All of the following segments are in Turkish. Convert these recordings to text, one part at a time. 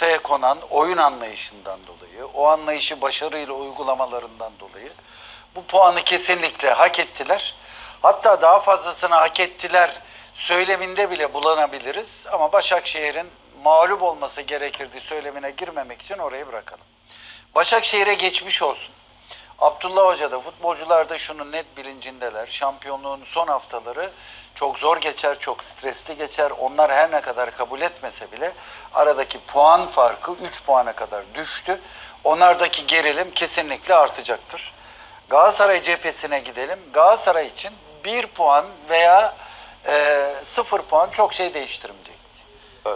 ortaya konan oyun anlayışından dolayı, o anlayışı başarıyla uygulamalarından dolayı bu puanı kesinlikle hak ettiler. Hatta daha fazlasını hak ettiler söyleminde bile bulunabiliriz. Ama Başakşehir'in mağlup olması gerekirdi söylemine girmemek için orayı bırakalım. Başakşehir'e geçmiş olsun. Abdullah Hoca da futbolcular da şunun net bilincindeler. Şampiyonluğun son haftaları çok zor geçer, çok stresli geçer. Onlar her ne kadar kabul etmese bile aradaki puan farkı 3 puana kadar düştü. Onlardaki gerilim kesinlikle artacaktır. Galatasaray cephesine gidelim. Galatasaray için 1 puan veya 0 puan çok şey değiştirmeyecek.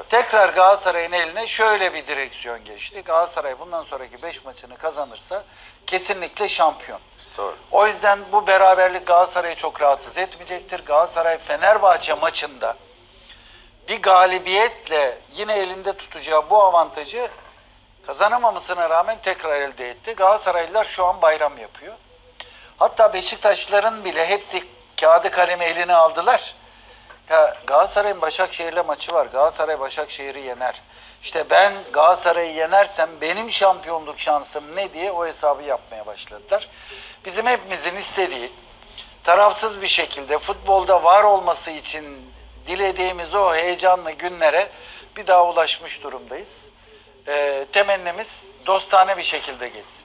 Tekrar Galatasaray'ın eline şöyle bir direksiyon geçti. Galatasaray bundan sonraki 5 maçını kazanırsa kesinlikle şampiyon. Doğru. O yüzden bu beraberlik Galatasaray'ı çok rahatsız etmeyecektir. Galatasaray Fenerbahçe maçında bir galibiyetle yine elinde tutacağı bu avantajı kazanamamasına rağmen tekrar elde etti. Galatasaraylılar şu an bayram yapıyor. Hatta Beşiktaşların bile hepsi kağıdı kalemi eline aldılar. Galatasaray'ın Başakşehir'le maçı var. Galatasaray Başakşehir'i yener. İşte ben Galatasaray'ı yenersem benim şampiyonluk şansım ne diye o hesabı yapmaya başladılar. Bizim hepimizin istediği tarafsız bir şekilde futbolda var olması için dilediğimiz o heyecanlı günlere bir daha ulaşmış durumdayız. Ee, temennimiz dostane bir şekilde geçsin.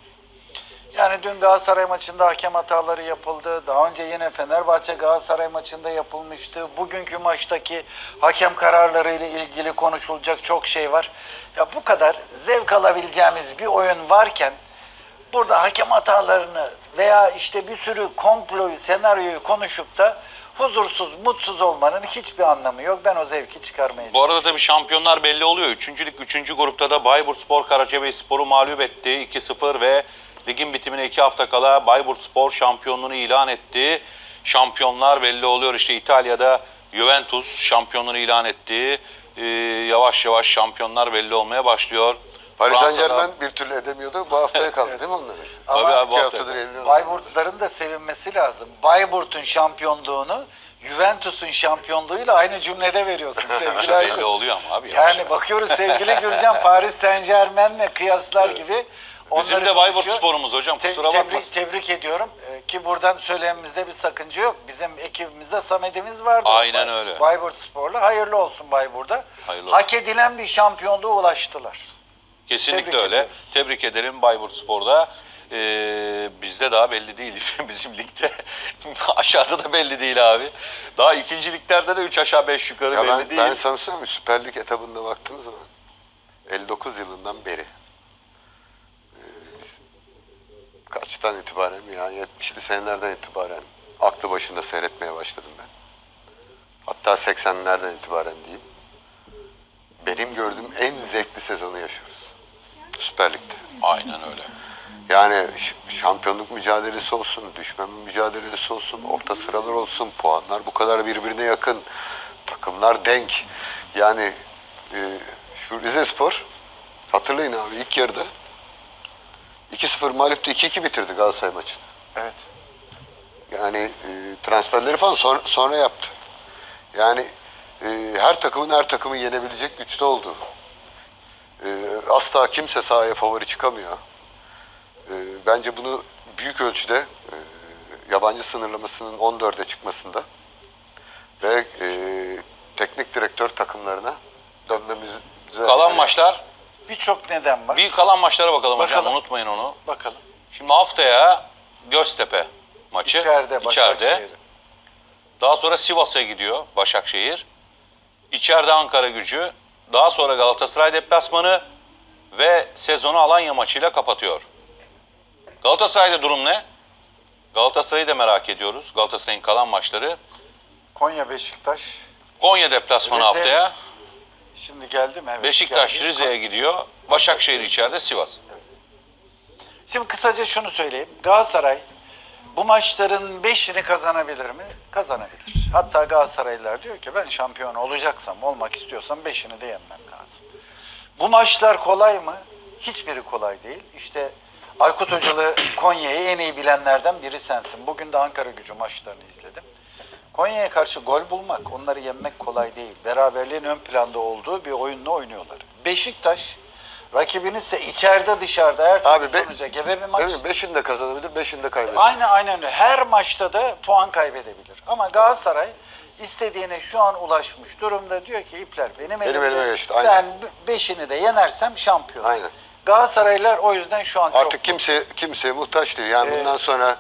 Yani dün Galatasaray maçında hakem hataları yapıldı. Daha önce yine Fenerbahçe Galatasaray maçında yapılmıştı. Bugünkü maçtaki hakem kararları ile ilgili konuşulacak çok şey var. Ya bu kadar zevk alabileceğimiz bir oyun varken burada hakem hatalarını veya işte bir sürü komployu, senaryoyu konuşup da huzursuz, mutsuz olmanın hiçbir anlamı yok. Ben o zevki çıkarmaya Bu arada tabii şampiyonlar belli oluyor. Üçüncülük, üçüncü grupta da Bayburt Spor Karacabey Spor'u mağlup etti 2-0 ve ligin bitimine iki hafta kala Bayburt Spor şampiyonluğunu ilan etti. Şampiyonlar belli oluyor. İşte İtalya'da Juventus şampiyonluğunu ilan etti. Ee, yavaş yavaş şampiyonlar belli olmaya başlıyor. Paris Saint Germain bir türlü edemiyordu. Bu haftaya kaldı değil mi onların? Tabii Ama abi, bu İki hafta- haftadır elini Bayburtların da sevinmesi lazım. Bayburt'un şampiyonluğunu Juventus'un şampiyonluğuyla aynı cümlede veriyorsun sevgili belli Aykut. oluyor ama abi. Yani bakıyoruz sevgili Gürcan Paris Saint Germain'le kıyaslar gibi. Bizim de Bayburt konuşuyor. sporumuz hocam Te- kusura tebrik, bakmasın. tebrik ediyorum Ee, ki buradan söylememizde bir sakınca yok. Bizim ekibimizde Samet'imiz vardı. Aynen Bay- öyle. Bayburt Spor'la hayırlı olsun Bayburt'a. Hayırlı Hak olsun. edilen bir şampiyonluğa ulaştılar. Kesinlikle Tebrik öyle. ediyoruz. Tebrik ederim Bayburt Spor'da. Ee, bizde daha belli değil. Bizim ligde aşağıda da belli değil abi. Daha ikinci liglerde de 3 aşağı 5 yukarı Ya belli ben, değil. ben sana söyleyeyim mi? Süper Lig etabında baktığımız zaman 59 yılından beri e, biz kaçtan itibaren mi ya 70'li senelerden itibaren aklı başında seyretmeye başladım ben. Hatta 80'lerden itibaren diyeyim. Benim gördüğüm en zevkli sezonu yaşıyoruz. Süper Lig'de. Aynen öyle. Yani şampiyonluk mücadelesi olsun, düşmeme mücadelesi olsun, orta sıralar olsun, puanlar bu kadar birbirine yakın, takımlar denk. Yani e, şu Rize Spor, hatırlayın abi ilk yarıda 2-0 mağluptu 2-2 bitirdi Galatasaray maçını. Evet. Yani e, transferleri falan sonra, sonra yaptı. Yani e, her takımın her takımı yenebilecek güçte olduğu. E, asla kimse sahaya favori çıkamıyor. E, bence bunu büyük ölçüde e, yabancı sınırlamasının 14'e çıkmasında ve e, teknik direktör takımlarına dönmemize... Kalan maçlar, Birçok neden var. bir kalan maçlara bakalım, hocam Bakalım. unutmayın onu. Bakalım. Şimdi haftaya Göztepe maçı. İçeride Başakşehir. İçeride. Daha sonra Sivas'a gidiyor Başakşehir. İçeride Ankara gücü. Daha sonra Galatasaray deplasmanı ve sezonu Alanya maçıyla kapatıyor. Galatasaray'da durum ne? Galatasaray'ı da merak ediyoruz. Galatasaray'ın kalan maçları. Konya Beşiktaş. Konya deplasmanı Rize. haftaya. Şimdi geldi mi? Evet, Beşiktaş geldi. Rize'ye gidiyor. Başakşehir içeride Sivas. Şimdi kısaca şunu söyleyeyim. Galatasaray bu maçların beşini kazanabilir mi? Kazanabilir. Hatta Galatasaraylılar diyor ki ben şampiyon olacaksam, olmak istiyorsam beşini de yenmem lazım. Bu maçlar kolay mı? Hiçbiri kolay değil. İşte Aykut Hocalı Konya'yı en iyi bilenlerden biri sensin. Bugün de Ankara gücü maçlarını izledim. Konya'ya karşı gol bulmak, onları yenmek kolay değil. Beraberliğin ön planda olduğu bir oyunla oynuyorlar. Beşiktaş Rakibiniz ise içeride dışarıda her türlü Abi be- sonuca gebe bir maç. Değil mi? Beşini de kazanabilir, beşini de kaybeder. Aynen aynen öyle. Her maçta da puan kaybedebilir. Ama Galatasaray istediğine şu an ulaşmış durumda. Diyor ki ipler benim, Benim elimde. elime geçti, aynen. Ben be- beşini de yenersem şampiyon. Aynen. Galatasaraylılar o yüzden şu an Artık çok kimse kimseye muhtaç değil. Yani Ee, bundan sonra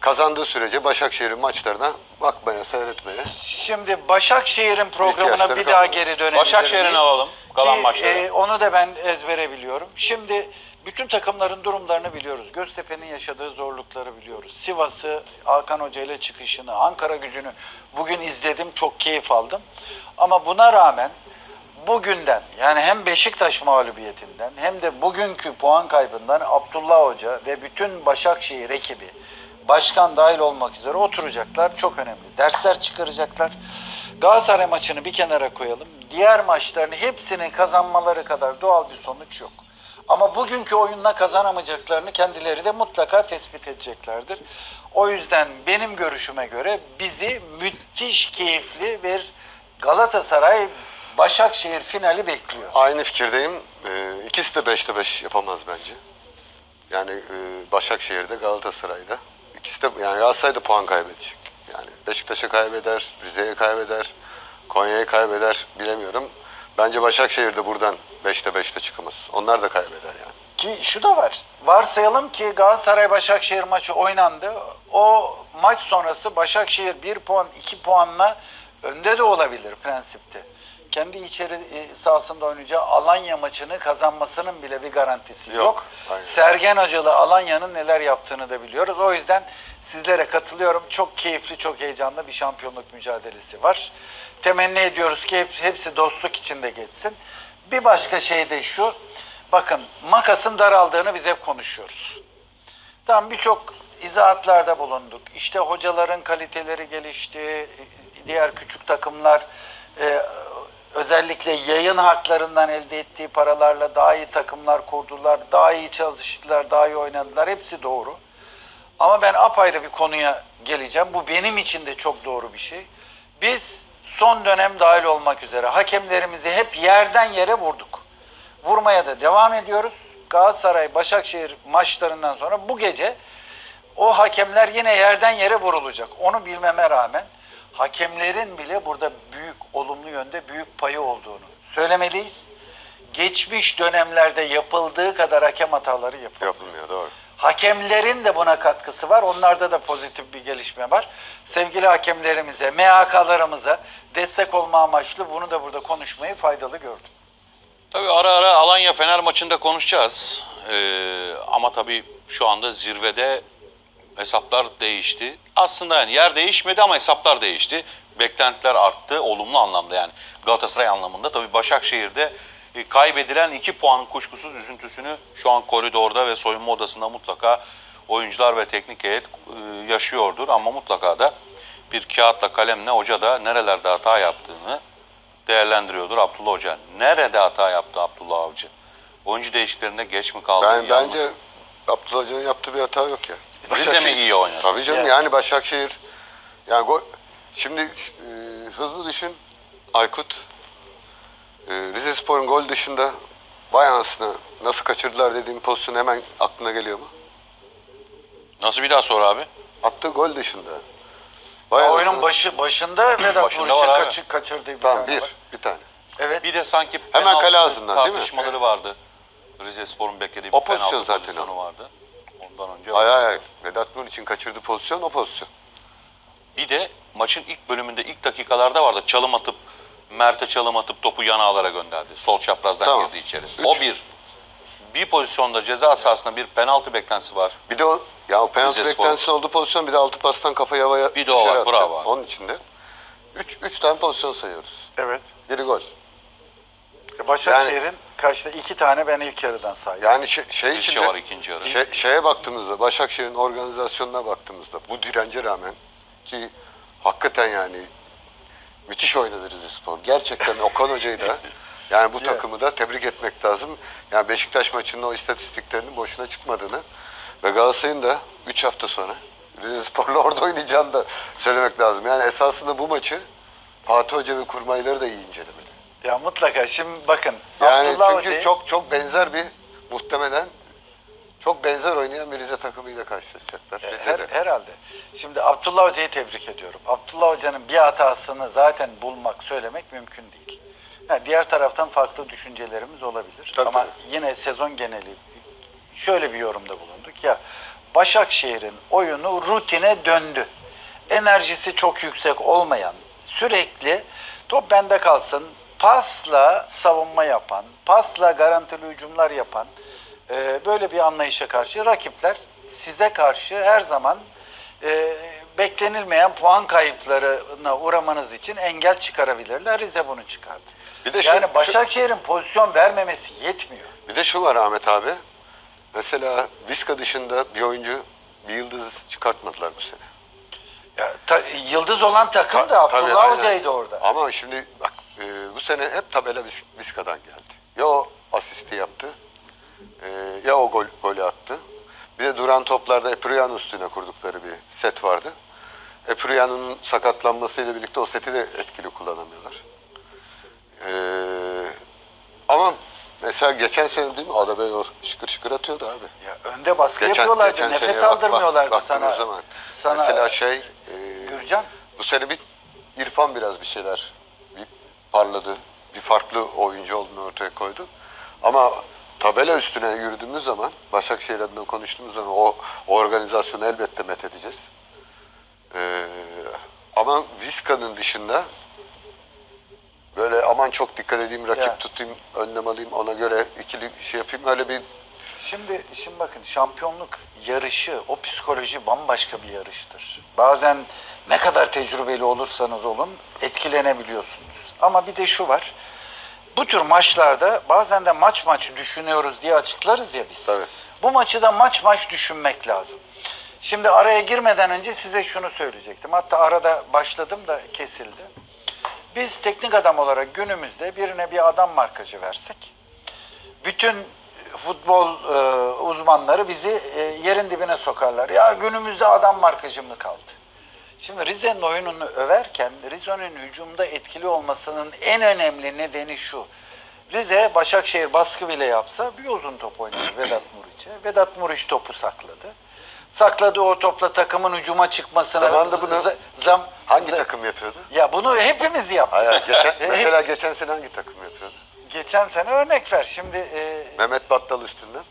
kazandığı sürece Başakşehir'in maçlarına bakmaya, seyretmeye. Şimdi Başakşehir'in programına İhtiyaçları bir daha kalmadı. geri dönebilir Başakşehir'in alalım, kalan Ki, maçları. e, onu da ben ezbere biliyorum. Şimdi bütün takımların durumlarını biliyoruz. Göztepe'nin yaşadığı zorlukları biliyoruz. Sivas'ı, Hakan Hoca ile çıkışını, Ankara gücünü bugün izledim, çok keyif aldım. Ama buna rağmen bugünden yani hem Beşiktaş mağlubiyetinden hem de bugünkü puan kaybından Abdullah Hoca ve bütün Başakşehir ekibi başkan dahil olmak üzere oturacaklar. Çok önemli. Dersler çıkaracaklar. Galatasaray maçını bir kenara koyalım. Diğer maçların hepsini kazanmaları kadar doğal bir sonuç yok. Ama bugünkü oyunla kazanamayacaklarını kendileri de mutlaka tespit edeceklerdir. O yüzden benim görüşüme göre bizi müthiş keyifli bir Galatasaray Başakşehir finali bekliyor. Aynı fikirdeyim. Ee, ikisi de 5'te 5 yapamaz bence. Yani e, Başakşehir'de, Galatasaray'da. İkisi de yani Galatasaray da puan kaybedecek. Yani Beşiktaş'a kaybeder, Rize'ye kaybeder, Konya'ya kaybeder bilemiyorum. Bence Başakşehir de buradan 5'te 5'te çıkamaz. Onlar da kaybeder yani. Ki şu da var. Varsayalım ki Galatasaray Başakşehir maçı oynandı. O maç sonrası Başakşehir 1 puan 2 puanla önde de olabilir prensipte. Kendi içeri e, sahasında oynayacağı Alanya maçını kazanmasının bile bir garantisi yok. Yok, aynen. Sergen Hocalı Alanya'nın neler yaptığını da biliyoruz. O yüzden sizlere katılıyorum. Çok keyifli, çok heyecanlı bir şampiyonluk mücadelesi var. Temenni ediyoruz ki hep- hepsi dostluk içinde geçsin. Bir başka şey de şu. Bakın makasın daraldığını biz hep konuşuyoruz. Tamam birçok izahatlarda bulunduk. İşte hocaların kaliteleri gelişti. Diğer küçük takımlar e, özellikle yayın haklarından elde ettiği paralarla daha iyi takımlar kurdular. Daha iyi çalıştılar, daha iyi oynadılar. Hepsi doğru. Ama ben apayrı bir konuya geleceğim. Bu benim için de çok doğru bir şey. Biz son dönem dahil olmak üzere hakemlerimizi hep yerden yere vurduk. Vurmaya da devam ediyoruz. Galatasaray Başakşehir maçlarından sonra bu gece o hakemler yine yerden yere vurulacak. Onu bilmeme rağmen hakemlerin bile burada büyük olumlu yönde büyük payı olduğunu söylemeliyiz. Geçmiş dönemlerde yapıldığı kadar hakem hataları yapıldı. Yapılmıyor doğru. Hakemlerin de buna katkısı var. Onlarda da pozitif bir gelişme var. Sevgili hakemlerimize, MHK'larımıza destek olma amaçlı bunu da burada konuşmayı faydalı gördüm. Tabii ara ara Alanya Fener maçında konuşacağız. Ee, ama tabii şu anda zirvede hesaplar değişti. Aslında yani yer değişmedi ama hesaplar değişti. Beklentiler arttı olumlu anlamda yani Galatasaray anlamında. Tabii Başakşehir'de e, kaybedilen iki puanın kuşkusuz üzüntüsünü şu an koridorda ve soyunma odasında mutlaka oyuncular ve teknik heyet e, yaşıyordur. Ama mutlaka da bir kağıtla kalemle hoca da nerelerde hata yaptığını değerlendiriyordur Abdullah Hoca. Nerede hata yaptı Abdullah Avcı? Oyuncu değişikliklerinde geç mi kaldı? Ben bence? Abdullah Hoca'nın yaptığı bir hata yok ya. Rize mi iyi oynadı? Tabii canım Yani. yani Başakşehir yani gol şimdi e, hızlı düşün Aykut e, Rize Spor'un gol dışında vay anasını nasıl kaçırdılar dediğim pozisyon hemen aklına geliyor mu? Nasıl bir daha sor abi? Attığı gol dışında. Vay Oyunun başı başında Vedat Başında Muriç'in var abi. kaçı, kaçırdığı bir Tamam tane bir, var. bir tane. Evet. Bir de sanki Hemen kale ağzından, değil mi? tartışmaları vardı. Rize Spor'un beklediği O bir pozisyon penaltı zaten pozisyonu o. vardı. Ondan önce Ay ay ay. Vedat Nur için kaçırdığı pozisyon o pozisyon. Bir de maçın ilk bölümünde ilk dakikalarda vardı. Çalım atıp Mert'e çalım atıp topu yan ağlara gönderdi. Sol çaprazdan Tamam. girdi içeri. Üç. O bir. Bir pozisyonda ceza sahasında bir penaltı beklentisi var. Bir de o ya o penaltı Rize Spor. beklentisinin olduğu pozisyon bir de altı pastan kafayı havaya Bir de o dışarı var, attı. bravo abi. Onun içinde. Üç, üç tane pozisyon sayıyoruz. Evet. Biri gol. Başakşehir'in kaçta iki tane ben ilk yarıdan saydım. Yani şey, şey Bir içinde, şey var ikinci yarı. şey- şeye baktığımızda, Başakşehir'in organizasyonuna baktığımızda bu dirence rağmen ki hakikaten yani müthiş oynadı Rize Spor. Gerçekten Okan Hoca'yı da yani bu takımı da tebrik etmek lazım. Yani Beşiktaş maçının o istatistiklerinin boşuna çıkmadığını ve Galatasaray'ın da 3 hafta sonra Rize Spor'la orada oynayacağını da söylemek lazım. Yani esasında bu maçı Fatih Hoca ve kurmayları da iyi incelemeli. Ya mutlaka şimdi bakın. Yani Abdullah çünkü Hoca'yı- çok çok benzer bir muhtemelen çok benzer oynayan bir Rize takımıyla karşılaşacaklar. Her, Rize'de. herhalde. Şimdi Abdullah Hoca'yı tebrik ediyorum. Abdullah Hoca'nın bir hatasını zaten bulmak, söylemek mümkün değil. Ha, diğer taraftan farklı düşüncelerimiz olabilir. Tabii, Ama tabii. yine sezon geneli şöyle bir yorumda bulunduk. Ya Başakşehir'in oyunu rutine döndü. Enerjisi çok yüksek olmayan, sürekli top bende kalsın, pasla savunma yapan, pasla garantili hücumlar yapan e, böyle bir anlayışa karşı rakipler size karşı her zaman e, beklenilmeyen puan kayıplarına uğramanız için engel çıkarabilirler. Rize bunu çıkardı. Bir de şu- yani şu- Başakşehir'in pozisyon vermemesi yetmiyor. Bir de şu var Ahmet abi. Mesela Viska dışında bir oyuncu, bir yıldız çıkartmadılar bu sene. Ya, ta- yıldız olan takım da Ta- Abdullah. Hoca'ydı orada. Ama şimdi bak e, bu sene hep tabela Vis- Viska'dan geldi. Ya o asisti yaptı, e, ya o gol, golü attı. Bir de duran toplarda Epriano üstüne kurdukları bir set vardı. Epriano'nun sakatlanmasıyla birlikte o seti de etkili kullanamıyorlar. E, ama mesela geçen sene değil mi Adebayor şıkır şıkır atıyordu abi. Ya önde baskı Geçen, yapıyorlardı. geçen nefes seneye bak- bak- aldırmıyorlardı sana. Zaman. sana Mesela şey, e, Gürcan bu sene bir İrfan biraz bir şeyler parladı. Bir farklı oyuncu olduğunu ortaya koydu. Ama tabela üstüne yürüdüğümüz zaman, Başakşehir adına konuştuğumuz zaman o, o organizasyonu elbette met edeceğiz. Ee, ama Vizca'nın dışında böyle aman çok dikkat edeyim, rakip Ya. tutayım, önlem alayım, ona göre ikili şey yapayım. Öyle bir Şimdi şimdi bakın şampiyonluk yarışı o psikoloji bambaşka bir yarıştır. Bazen ne kadar tecrübeli olursanız olun etkilenebiliyorsunuz. Ama bir de şu var. Bu tür maçlarda bazen de maç maç düşünüyoruz diye açıklarız ya biz. Tabii. Bu maçı da maç maç düşünmek lazım. Şimdi araya girmeden önce size şunu söyleyecektim. Hatta arada başladım da kesildi. Biz teknik adam olarak günümüzde birine bir adam markacı versek bütün futbol e, uzmanları bizi e, yerin dibine sokarlar. Ya günümüzde adam markacı mı kaldı? Şimdi Rize'nin oyununu överken Rize'nin hücumda etkili olmasının en önemli nedeni şu. Rize Başakşehir baskı bile yapsa bir uzun top oynadı Vedat Muriç'e. Vedat Muriç topu sakladı. Sakladı o topla takımın hücuma çıkmasına. Zamanında bunu zam, hangi takım yapıyordu? Ya bunu hepimiz yaptık. Hayır, geçen, mesela geçen sene hangi takım yapıyordu? Geçen sene örnek ver. Şimdi e, Mehmet Battal üstünden.